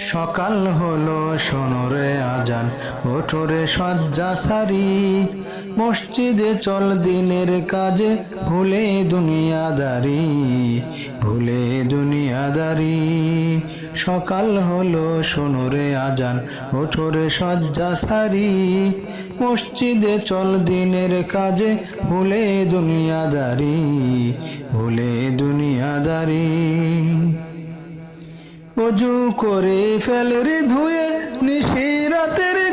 সকাল হলো সোনরে আজান ওঠরে শয্যা সারি মসজিদে চল, দিনের কাজে, ভুলে দুনিয়াদারি ভুলে দুনিয়াদারি। সকাল হলো সোনরে আজান ওঠরে শয্যা সারি মসজিদে চল, দিনের কাজে, ভুলে দুনিয়াদারি, ভুলে দুনিয়াদারি অজু করে ফেলে রে ধুয়ে নিশিরাতের গ্লানি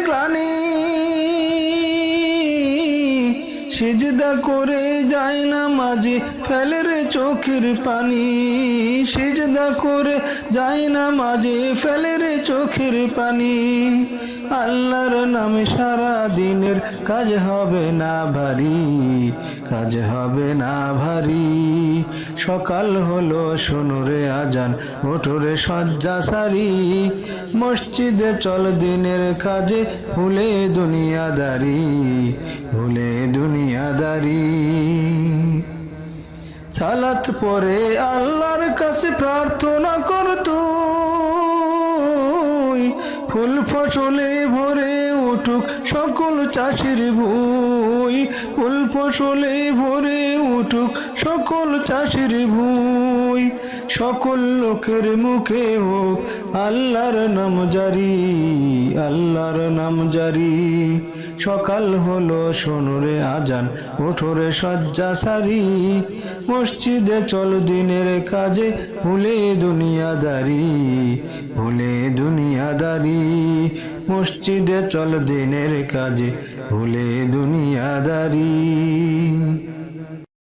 সিজদা করে যায় না মাঝে ফেলে রে চোখের পানি। সিজদা করে যায় না মাঝে ফেলে রে চোখের পানি। আল্লাহর নামে সারা দিনের কাজ হবে না ভারী, কাজ হবে না ভারী। সকাল হলো সোনরে আজান ওঠরে শয্যা সারি। মসজিদে চল দিনের কাজে, ভুলে দুনিয়াদারি, ভুলে সালাত পরে আল্লাহর কাছে প্রার্থনা কর তুই। ফুল ফসলে ভরে উঠুক সকল চাষির ভুই। ফুল ফসলে ভরে উঠুক সকল চাষির ভুই। সকল লোকের মুখে হোক আল্লাহর নাম জারি, আল্লাহর নাম জারি। সকাল হলো সোনরে আজান ওঠোরে শয্যা সারি মসজিদে চল, দিনের কাজে, ভুলে দুনিয়াদারি ভুলে দুনিয়াদারি। মসজিদে চল, দিনের কাজে, ভুলে দুনিয়াদারি।